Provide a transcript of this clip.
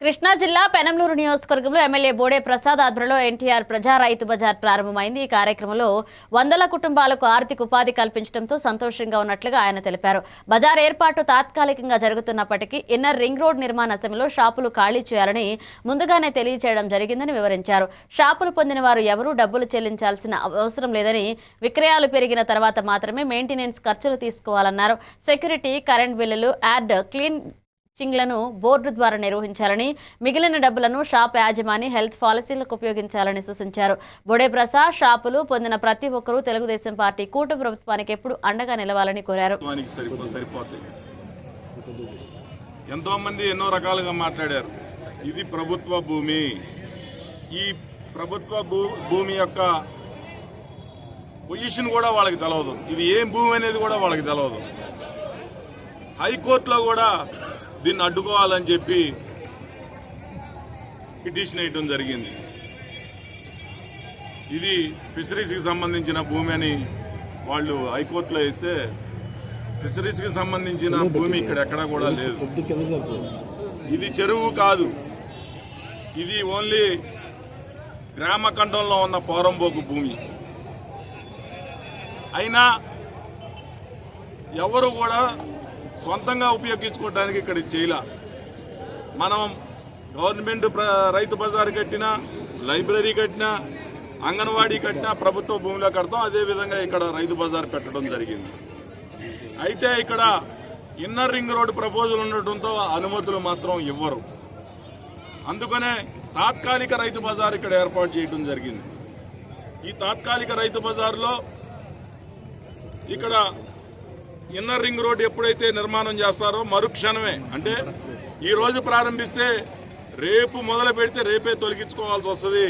కృష్ణా జిల్లా పెనంలూరు నియోజకవర్గంలో ఎమ్మెల్యే బోడే ప్రసాద్ ఆధ్వర్యంలో ఎన్టీఆర్ ప్రజా రైతు బజార్ ప్రారంభమైంది. ఈ కార్యక్రమంలో వందల కుటుంబాలకు ఆర్థిక ఉపాధి కల్పించడంతో సంతోషంగా ఉన్నట్లుగా ఆయన తెలిపారు. బజార్ ఏర్పాటు తాత్కాలికంగా జరుగుతున్నప్పటికీ ఇన్నర్ రింగ్ రోడ్ నిర్మాణ సమయంలో షాపులు ఖాళీ చేయాలని ముందుగానే తెలియజేయడం జరిగిందని వివరించారు. షాపులు పొందిన వారు ఎవరూ డబ్బులు చెల్లించాల్సిన అవసరం లేదని విక్రయాలు పెరిగిన తర్వాత మాత్రమే మెయింటెనెన్స్ ఖర్చులు తీసుకోవాలన్నారు. సెక్యూరిటీ కరెంట్ బిల్లులు యాడ్ క్లీన్ చింగ్లను బోర్డు ద్వారా నిర్వహించాలని మిగిలిన డబ్బులను షాప్ యాజమాని హెల్త్ పాలసీలకు ఉపయోగించాలని సూచించారు. బొడే ప్రసాద్ షాపులు పొందిన ప్రతి ఒక్కరూ తెలుగుదేశం పార్టీ కూటమి ప్రభుత్వానికి ఎప్పుడు అండగా నిలవాలని కోరారు. ఎంతో మంది ఎన్నో రకాలుగా మాట్లాడారు. ఇది ప్రభుత్వ భూమి. ఈ ప్రభుత్వ భూమి యొక్క పొజిషన్ కూడా వాళ్ళకి తెలవదు. ఇది ఏం భూమి అనేది కూడా వాళ్ళకి తెలవదు. హైకోర్టులో కూడా దీన్ని అడ్డుకోవాలని చెప్పి పిటిషన్ వేయటం జరిగింది. ఇది ఫిషరీస్కి సంబంధించిన భూమి అని వాళ్ళు హైకోర్టులో వేస్తే ఫిషరీస్కి సంబంధించిన భూమి ఇక్కడ ఎక్కడా కూడా లేదు. ఇది చెరువు కాదు. ఇది ఓన్లీ గ్రామ కంఠంలో ఉన్న పోరంబోకు భూమి. అయినా ఎవరు కూడా సొంతంగా ఉపయోగించుకోవడానికి ఇక్కడ చేయలే. మనం గవర్నమెంట్ రైతు బజార్ కట్టినా లైబ్రరీ కట్టినా అంగన్వాడీ కట్టినా ప్రభుత్వ భూమిలో కడతాం. అదేవిధంగా ఇక్కడ రైతు బజార్ పెట్టడం జరిగింది. అయితే ఇక్కడ ఇన్నర్ రింగ్ రోడ్ ప్రపోజల్ ఉండటంతో అనుమతులు మాత్రం ఇవ్వరు. అందుకనే తాత్కాలిక రైతు బజార్ ఇక్కడ ఏర్పాటు చేయడం జరిగింది. ఈ తాత్కాలిక రైతు బజార్లో ఇక్కడ ఇన్నర్ రింగ్ రోడ్ ఎప్పుడైతే నిర్మాణం చేస్తారో మరుక్షణమే. అంటే ఈ రోజు ప్రారంభిస్తే రేపు మొదలు పెడితే రేపే తొలగించుకోవాల్సి వస్తుంది.